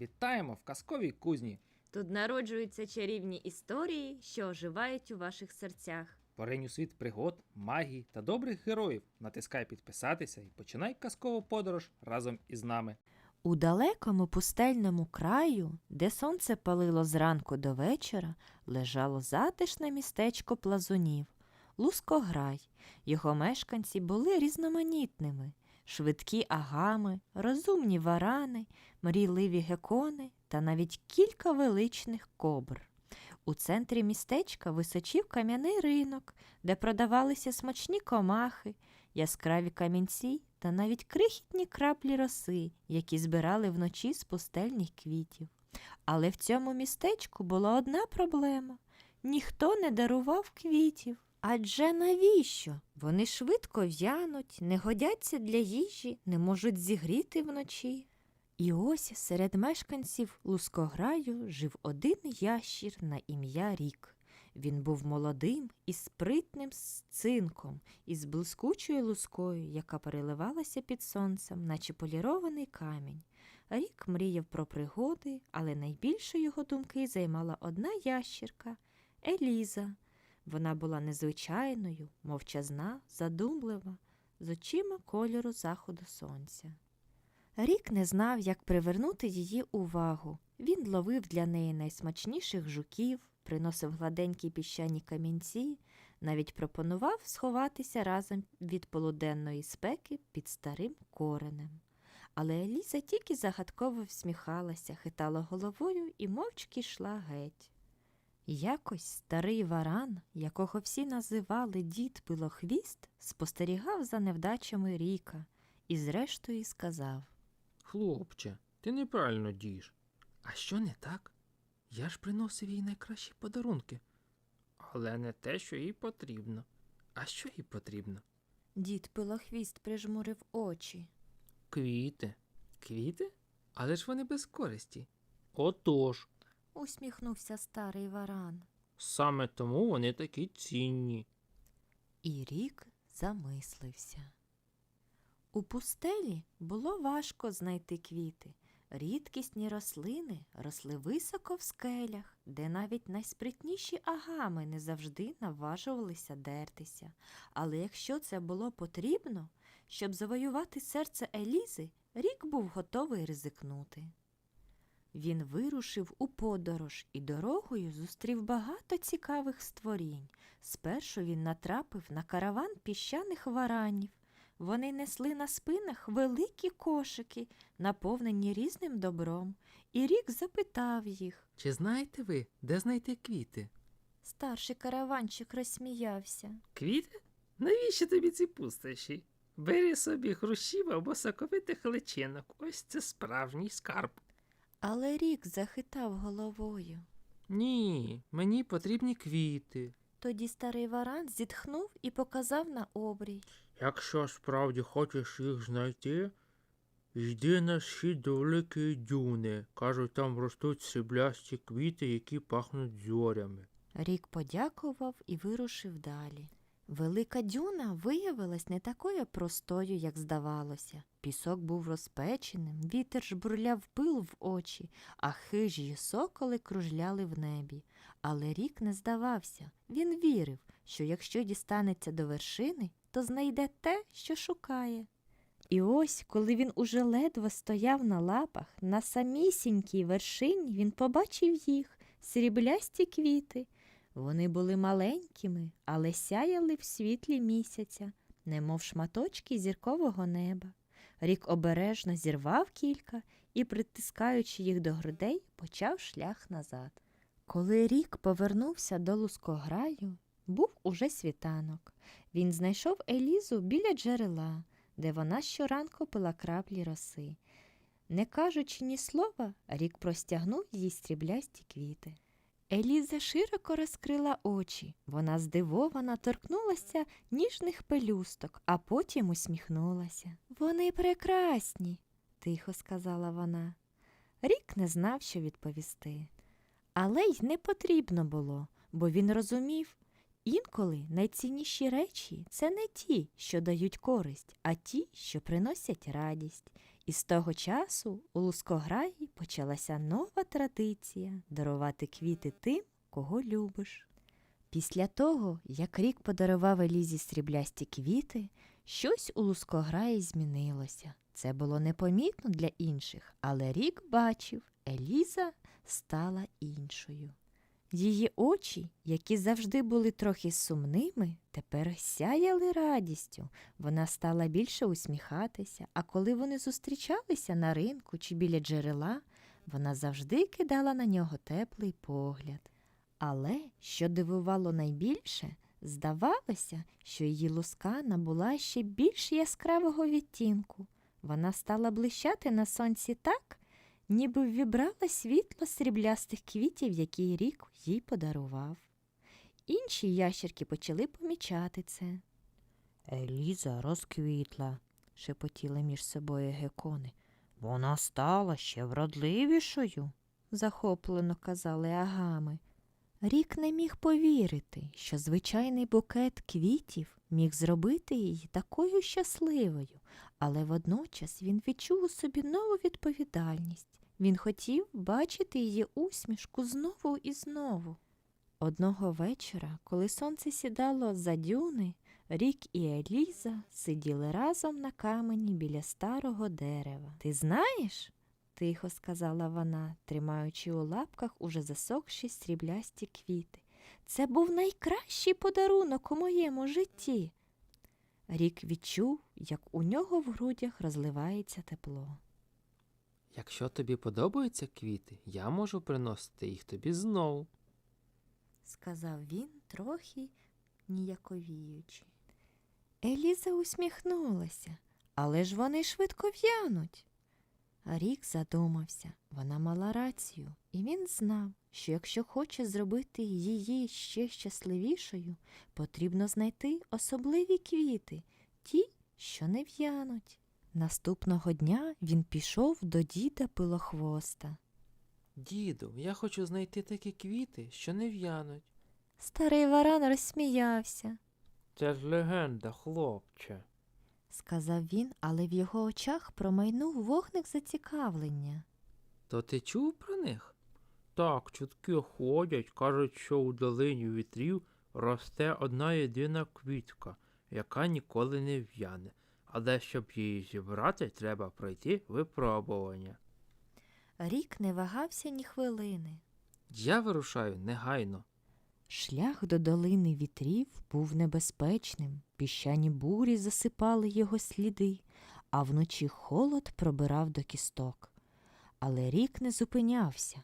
Вітаємо в казковій кузні. Тут народжуються чарівні історії, що оживають у ваших серцях. Поринь у світ пригод, магії та добрих героїв. Натискай підписатися і починай казкову подорож разом із нами. У далекому пустельному краю, де сонце палило зранку до вечора, лежало затишне містечко плазунів Лускограй. Його мешканці були різноманітними: швидкі агами, розумні варани, мрійливі гекони та навіть кілька величних кобр. У центрі містечка височів кам'яний ринок, де продавалися смачні комахи, яскраві камінці та навіть крихітні краплі роси, які збирали вночі з пустельних квітів. Але в цьому містечку була одна проблема ніхто не дарував квітів. Адже навіщо? Вони швидко в'януть, не годяться для їжі, не можуть зігріти вночі. І ось серед мешканців Лускограю жив один ящір на ім'я Рік. Він був молодим і спритним з цинком, із блискучою лускою, яка переливалася під сонцем, наче полірований камінь. Рік мріяв про пригоди, але найбільше його думки займала одна ящірка Еліза. Вона була незвичайною, мовчазна, задумлива, з очима кольору заходу сонця. Рік не знав, як привернути її увагу. Він ловив для неї найсмачніших жуків, приносив гладенькі піщані камінці, навіть пропонував сховатися разом від полуденної спеки під старим коренем. Але Еліза тільки загадково всміхалася, хитала головою і мовчки йшла геть. Якось старий варан, якого всі називали дід Пилохвіст, спостерігав за невдачами Ріка і зрештою сказав Хлопче, ти неправильно дієш. А що не так? Я ж приносив їй найкращі подарунки. Але не те, що їй потрібно. А що їй потрібно? Дід Пилохвіст прижмурив очі. Квіти. Квіти? Але ж вони без користі. Отож, Усміхнувся старий варан. саме тому вони такі цінні. І рік замислився. У пустелі було важко знайти квіти. Рідкісні рослини росли високо в скелях, де навіть найспритніші агами не завжди наважувалися дертися. Але якщо це було потрібно, щоб завоювати серце Елізи, рік був готовий ризикнути. Він вирушив у подорож і дорогою зустрів багато цікавих створінь. Спершу він натрапив на караван піщаних варанів. Вони несли на спинах великі кошики, наповнені різним добром, і рік запитав їх. Чи знаєте ви, де знайти квіти? Старший караванчик розсміявся. Квіти? Навіщо тобі ці пустощі? Бери собі хрущів або соковитих личинок. Ось це справжній скарб. Але рік захитав головою. Ні, мені потрібні квіти. Тоді старий варан зітхнув і показав на обрій. Якщо справді хочеш їх знайти, йди на схід до великої дюни. Кажуть, там ростуть сріблясті квіти, які пахнуть зорями. Рік подякував і вирушив далі. Велика дюна виявилась не такою простою, як здавалося. Пісок був розпеченим, вітер жбурляв пил в очі, а хижі соколи кружляли в небі. Але рік не здавався. Він вірив, що якщо дістанеться до вершини, то знайде те, що шукає. І ось, коли він уже ледве стояв на лапах, на самісінькій вершині він побачив їх, сріблясті квіти. Вони були маленькими, але сяяли в світлі місяця, немов шматочки зіркового неба. Рік обережно зірвав кілька і, притискаючи їх до грудей, почав шлях назад. Коли рік повернувся до лускограю, був уже світанок. Він знайшов Елізу біля джерела, де вона щоранку пила краплі роси. Не кажучи ні слова, рік простягнув їй стріблясті квіти. Еліза широко розкрила очі. Вона здивовано торкнулася ніжних пелюсток, а потім усміхнулася. Вони прекрасні, тихо сказала вона. Рік не знав, що відповісти. Але й не потрібно було, бо він розумів, інколи найцінніші речі це не ті, що дають користь, а ті, що приносять радість. І з того часу у Лускограї почалася нова традиція дарувати квіти тим, кого любиш. Після того, як рік подарував Елізі сріблясті квіти, щось у Лускограї змінилося. Це було непомітно для інших, але рік бачив, Еліза стала іншою. Її очі, які завжди були трохи сумними, тепер сяяли радістю. Вона стала більше усміхатися, а коли вони зустрічалися на ринку чи біля джерела, вона завжди кидала на нього теплий погляд. Але, що дивувало найбільше, здавалося, що її луска набула ще більш яскравого відтінку. Вона стала блищати на сонці так, ніби ввібрала світло сріблястих квітів, які рік їй подарував. Інші ящерки почали помічати це. Еліза розквітла, шепотіли між собою гекони. Вона стала ще вродливішою, захоплено казали агами. Рік не міг повірити, що звичайний букет квітів міг зробити її такою щасливою, але водночас він відчув у собі нову відповідальність. Він хотів бачити її усмішку знову і знову. Одного вечора, коли сонце сідало за дюни, Рік і Еліза сиділи разом на камені біля старого дерева. Ти знаєш? тихо сказала вона, тримаючи у лапках уже засохші сріблясті квіти. Це був найкращий подарунок у моєму житті. Рік відчув, як у нього в грудях розливається тепло. Якщо тобі подобаються квіти, я можу приносити їх тобі знову. сказав він, трохи ніяковіючи. Еліза усміхнулася, але ж вони швидко в'януть. Рік задумався, вона мала рацію, і він знав, що якщо хоче зробити її ще щасливішою, потрібно знайти особливі квіти, ті, що не в'януть. Наступного дня він пішов до діда пилохвоста. Діду, я хочу знайти такі квіти, що не в'януть. Старий варан розсміявся. Це ж легенда, хлопче. сказав він, але в його очах промайнув вогник зацікавлення. То ти чув про них? Так, чутки ходять, кажуть, що у долині вітрів росте одна єдина квітка, яка ніколи не в'яне. Але щоб її зібрати, треба пройти випробування. Рік не вагався ні хвилини. Я вирушаю негайно. Шлях до долини вітрів був небезпечним, піщані бурі засипали його сліди, а вночі холод пробирав до кісток. Але рік не зупинявся.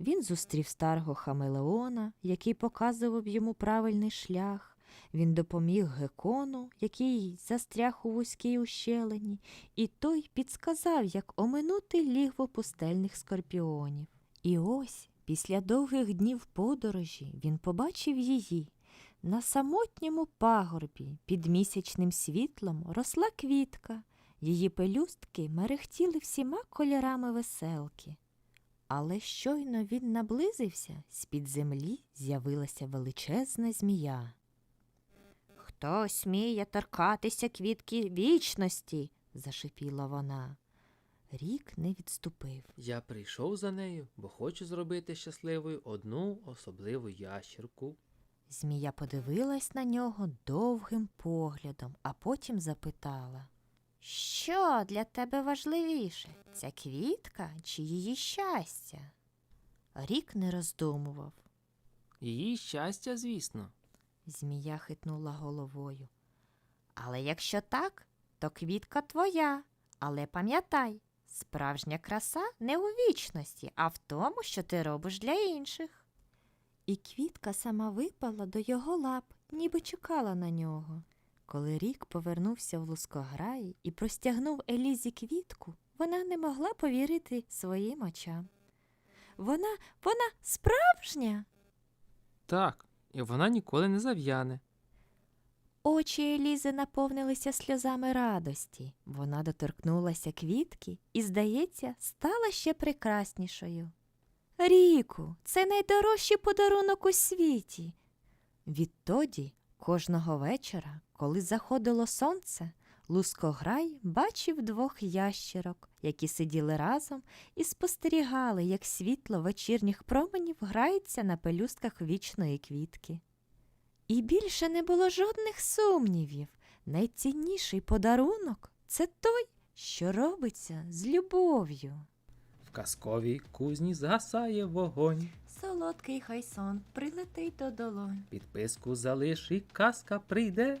Він зустрів старого хамелеона, який показував йому правильний шлях. Він допоміг гекону, який застряг у вузькій ущелині, і той підсказав, як оминути лігво пустельних скорпіонів. І ось, після довгих днів подорожі, він побачив її. На самотньому пагорбі під місячним світлом росла квітка, її пелюстки мерехтіли всіма кольорами веселки. Але щойно він наблизився, з-під землі з'явилася величезна змія. Хто сміє торкатися квітки вічності? зашипіла вона. Рік не відступив. Я прийшов за нею, бо хочу зробити щасливою одну особливу ящерку. Змія подивилась на нього довгим поглядом, а потім запитала Що для тебе важливіше, ця квітка чи її щастя? Рік не роздумував. Її щастя, звісно. Змія хитнула головою. Але якщо так, то квітка твоя. Але пам'ятай, справжня краса не у вічності, а в тому, що ти робиш для інших. І квітка сама випала до його лап, ніби чекала на нього. Коли рік повернувся в лускограї і простягнув Елізі квітку, вона не могла повірити своїм очам. Вона, вона справжня. Так, і вона ніколи не зав'яне. Очі Елізи наповнилися сльозами радості. Вона доторкнулася квітки і, здається, стала ще прекраснішою. Ріку, це найдорожчий подарунок у світі. Відтоді, кожного вечора, коли заходило сонце, Лускограй бачив двох ящерок, які сиділи разом і спостерігали, як світло вечірніх променів грається на пелюстках вічної квітки. І більше не було жодних сумнівів. Найцінніший подарунок це той, що робиться з любов'ю. В казковій кузні згасає вогонь. Солодкий хай сон прилетить до долонь, Підписку залиш і казка прийде.